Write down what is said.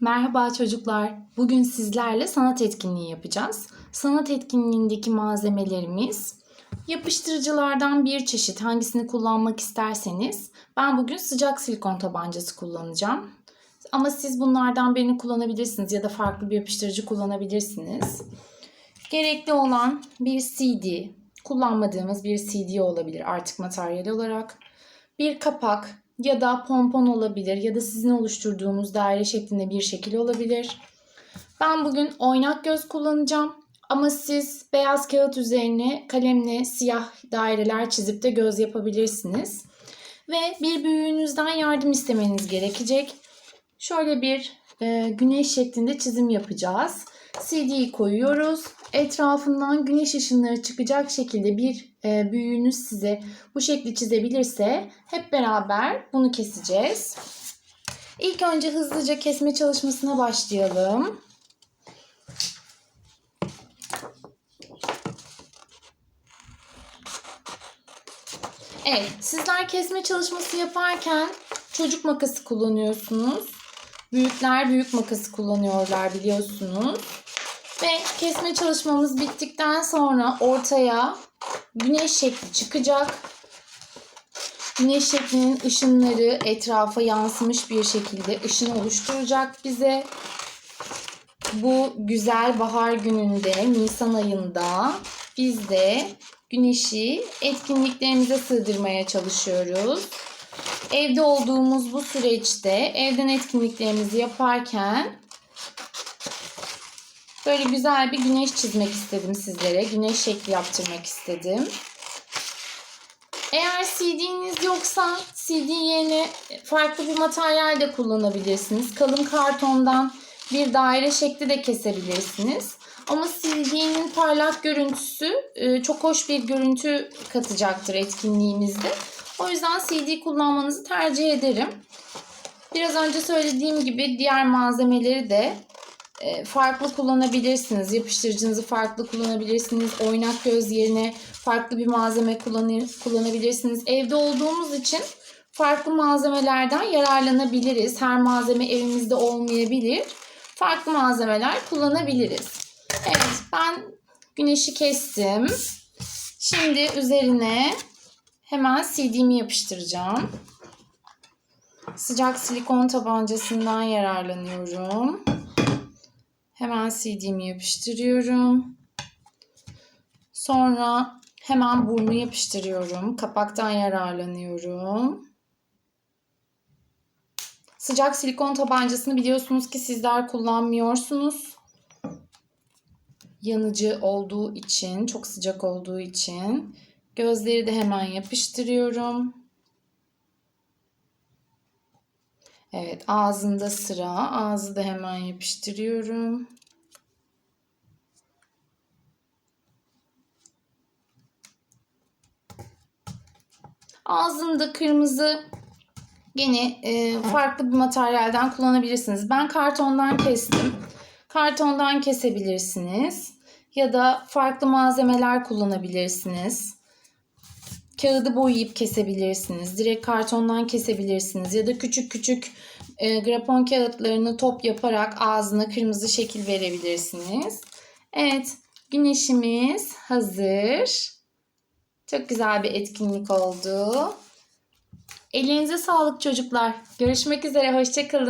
Merhaba çocuklar. Bugün sizlerle sanat etkinliği yapacağız. Sanat etkinliğindeki malzemelerimiz yapıştırıcılardan bir çeşit. Hangisini kullanmak isterseniz. Ben bugün sıcak silikon tabancası kullanacağım. Ama siz bunlardan birini kullanabilirsiniz ya da farklı bir yapıştırıcı kullanabilirsiniz. Gerekli olan bir CD, kullanmadığımız bir CD olabilir artık materyal olarak. Bir kapak ya da pompon olabilir ya da sizin oluşturduğunuz daire şeklinde bir şekil olabilir. Ben bugün oynak göz kullanacağım. Ama siz beyaz kağıt üzerine kalemle siyah daireler çizip de göz yapabilirsiniz. Ve bir büyüğünüzden yardım istemeniz gerekecek. Şöyle bir e, güneş şeklinde çizim yapacağız. CD'yi koyuyoruz. Etrafından güneş ışınları çıkacak şekilde bir e, büyüğünüz size bu şekli çizebilirse hep beraber bunu keseceğiz. İlk önce hızlıca kesme çalışmasına başlayalım. Evet, sizler kesme çalışması yaparken çocuk makası kullanıyorsunuz. Büyükler büyük makası kullanıyorlar biliyorsunuz. Ve kesme çalışmamız bittikten sonra ortaya güneş şekli çıkacak. Güneş şeklinin ışınları etrafa yansımış bir şekilde ışın oluşturacak bize. Bu güzel bahar gününde, Nisan ayında biz de güneşi etkinliklerimize sığdırmaya çalışıyoruz. Evde olduğumuz bu süreçte evden etkinliklerimizi yaparken böyle güzel bir güneş çizmek istedim sizlere. Güneş şekli yaptırmak istedim. Eğer CD'niz yoksa CD yerine farklı bir materyal de kullanabilirsiniz. Kalın kartondan bir daire şekli de kesebilirsiniz. Ama CD'nin parlak görüntüsü e, çok hoş bir görüntü katacaktır etkinliğimizde. O yüzden CD kullanmanızı tercih ederim. Biraz önce söylediğim gibi diğer malzemeleri de e, farklı kullanabilirsiniz. Yapıştırıcınızı farklı kullanabilirsiniz. Oynak göz yerine farklı bir malzeme kullanabilirsiniz. Evde olduğumuz için farklı malzemelerden yararlanabiliriz. Her malzeme evimizde olmayabilir. Farklı malzemeler kullanabiliriz. Evet ben güneşi kestim. Şimdi üzerine hemen CD'mi yapıştıracağım. Sıcak silikon tabancasından yararlanıyorum. Hemen CD'mi yapıştırıyorum. Sonra hemen burnu yapıştırıyorum. Kapaktan yararlanıyorum. Sıcak silikon tabancasını biliyorsunuz ki sizler kullanmıyorsunuz. Yanıcı olduğu için, çok sıcak olduğu için gözleri de hemen yapıştırıyorum. Evet, ağzında sıra. Ağzı da hemen yapıştırıyorum. Ağzında kırmızı Yine e, farklı bir materyalden kullanabilirsiniz. Ben kartondan kestim. Kartondan kesebilirsiniz. Ya da farklı malzemeler kullanabilirsiniz. Kağıdı boyayıp kesebilirsiniz. Direkt kartondan kesebilirsiniz. Ya da küçük küçük e, grafon kağıtlarını top yaparak ağzına kırmızı şekil verebilirsiniz. Evet, güneşimiz hazır. Çok güzel bir etkinlik oldu. Elinize sağlık çocuklar. Görüşmek üzere. Hoşçakalın.